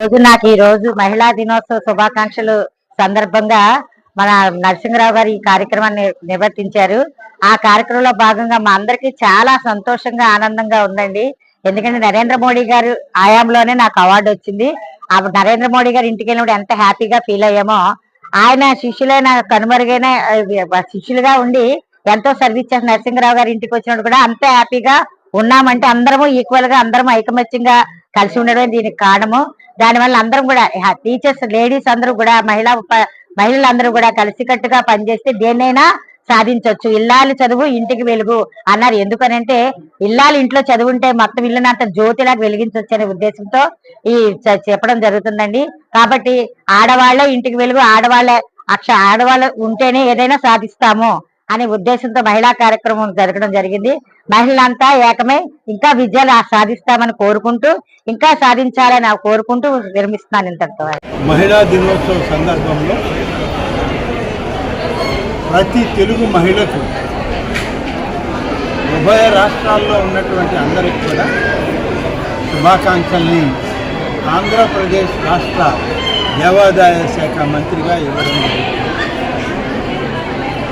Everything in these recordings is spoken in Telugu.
రోజు నాకు ఈ రోజు మహిళా దినోత్సవ శుభాకాంక్షలు సందర్భంగా మన నరసింహరావు గారు ఈ కార్యక్రమాన్ని నిర్వర్తించారు. ఆ కార్యక్రమంలో భాగంగా మా అందరికీ చాలా సంతోషంగా ఆనందంగా ఉందండి. ఎందుకంటే నరేంద్ర మోడీ గారు ఆయాంలోనే నాకు అవార్డు వచ్చింది. ఆ నరేంద్ర మోడీ గారు ఇంటికి వెళ్ళినప్పుడు ఎంత హ్యాపీగా ఫీల్ అయ్యామో ఆయన శిష్యులైన కనుమరుగైన శిష్యులుగా ఉండి ఎంతో సర్వీస్ చేసిన నరసింహరావు గారి ఇంటికి వచ్చినప్పుడు కూడా అంత హ్యాపీగా ఉన్నామంటే అందరము ఈక్వల్గా అందరం ఐకమత్యంగా కలిసి ఉండడమే దీనికి కారణము. దానివల్ల అందరం కూడా టీచర్స్ లేడీస్ అందరూ కూడా మహిళా మహిళలందరూ కూడా కలిసికట్టుగా పనిచేస్తే దేన్నైనా సాధించవచ్చు ఇల్లాలి చదువు ఇంటికి వెలుగు అన్నారు. ఎందుకనంటే ఇల్లాలి ఇంట్లో చదువుంటే మొత్తం ఇల్లునంత జ్యోతిలాగా వెలిగించవచ్చు అనే ఉద్దేశంతో ఈ చెప్పడం జరుగుతుందండి. కాబట్టి ఆడవాళ్ళే ఇంటికి వెలుగు ఆడవాళ్ళే అక్ష ఆడవాళ్ళు ఉంటేనే ఏదైనా సాధిస్తాము అనే ఉద్దేశంతో మహిళా కార్యక్రమం జరగడం జరిగింది. మహిళలంతా ఏకమై ఇంకా విజయాలు సాధిస్తామని కోరుకుంటూ ఇంకా సాధించాలని కోరుకుంటూ విరమిస్తున్నాను ఇంతటితో. మహిళా దినోత్సవం సందర్భంలో ప్రతి తెలుగు మహిళకు ఉభయ రాష్ట్రాల్లో ఉన్నటువంటి అందరికి కూడా శుభాకాంక్షల్ని. ఆంధ్రప్రదేశ్ రాష్ట్ర దేవాదాయ శాఖ మంత్రిగా ఇవ్వడం జరిగింది.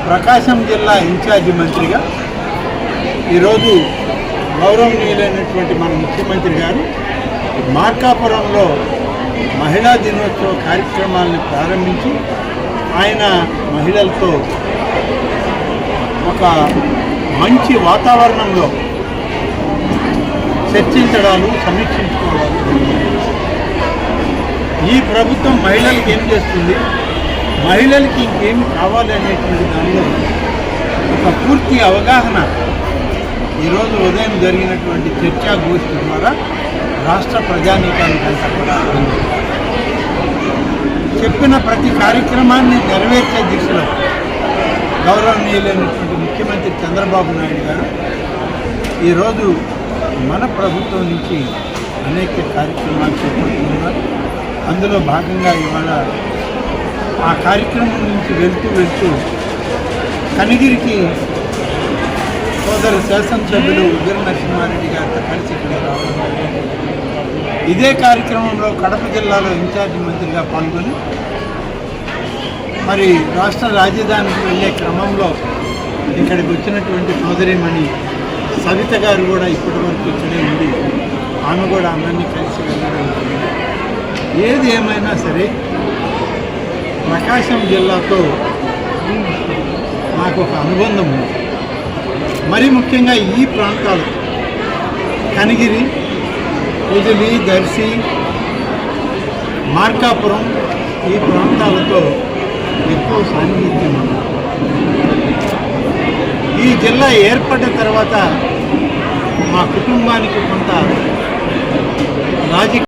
ప్రకాశం జిల్లా ఇన్ఛార్జి మంత్రిగా ఈరోజు గౌరవనీయులైనటువంటి మన ముఖ్యమంత్రి గారు మార్కాపురంలో మహిళా దినోత్సవ కార్యక్రమాలను ప్రారంభించి ఆయన మహిళలతో ఒక మంచి వాతావరణంలో చర్చించడాలు సమీక్షించుకోవడాలు. ఈ ప్రభుత్వం మహిళలకు ఏం చేస్తుంది? మహిళలకి ఇంకేమి కావాలి అనేటువంటి దానిలో ఒక పూర్తి అవగాహన ఈరోజు ఉదయం జరిగినటువంటి చర్చా గోష్ఠి ద్వారా రాష్ట్ర ప్రజానీకానికి కూడా చెప్పిన ప్రతి కార్యక్రమాన్ని నెరవేర్చే దిశలో గౌరవనీయులైనటువంటి ముఖ్యమంత్రి చంద్రబాబు నాయుడు గారు ఈరోజు మన ప్రభుత్వం నుంచి అనేక కార్యక్రమాలు చేపడుతున్నారు. అందులో భాగంగా ఇవాళ ఆ కార్యక్రమం నుంచి వెళ్తూ వెళ్తూ కనిగిరికి సోదరు శాసనసభ్యులు ఉగ్ర నరసింహారెడ్డి గారితో కలిసి ఇక్కడ రావడం ఇదే కార్యక్రమంలో కడప జిల్లాలో ఇన్ఛార్జి మంత్రిగా పాల్గొని మరి రాష్ట్ర రాజధానికి వెళ్ళే క్రమంలో ఇక్కడికి వచ్చినటువంటి సోదరిమణి సవిత గారు కూడా ఇప్పటి వరకు ఇక్కడే ఉంది ఆమె కూడా అందరినీ కలిసి వెళ్ళడం ఏది ఏమైనా సరే ప్రకాశం జిల్లాతో నాకు ఒక అనుబంధం ఉంది. మరి ముఖ్యంగా ఈ ప్రాంతాలు కనిగిరి కుదిలి దర్శి మార్కాపురం ఈ ప్రాంతాలతో ఎక్కువ సాన్నిహిత్యం ఈ జిల్లా ఏర్పడిన తర్వాత మా కుటుంబానికి కొంత రాజకీయ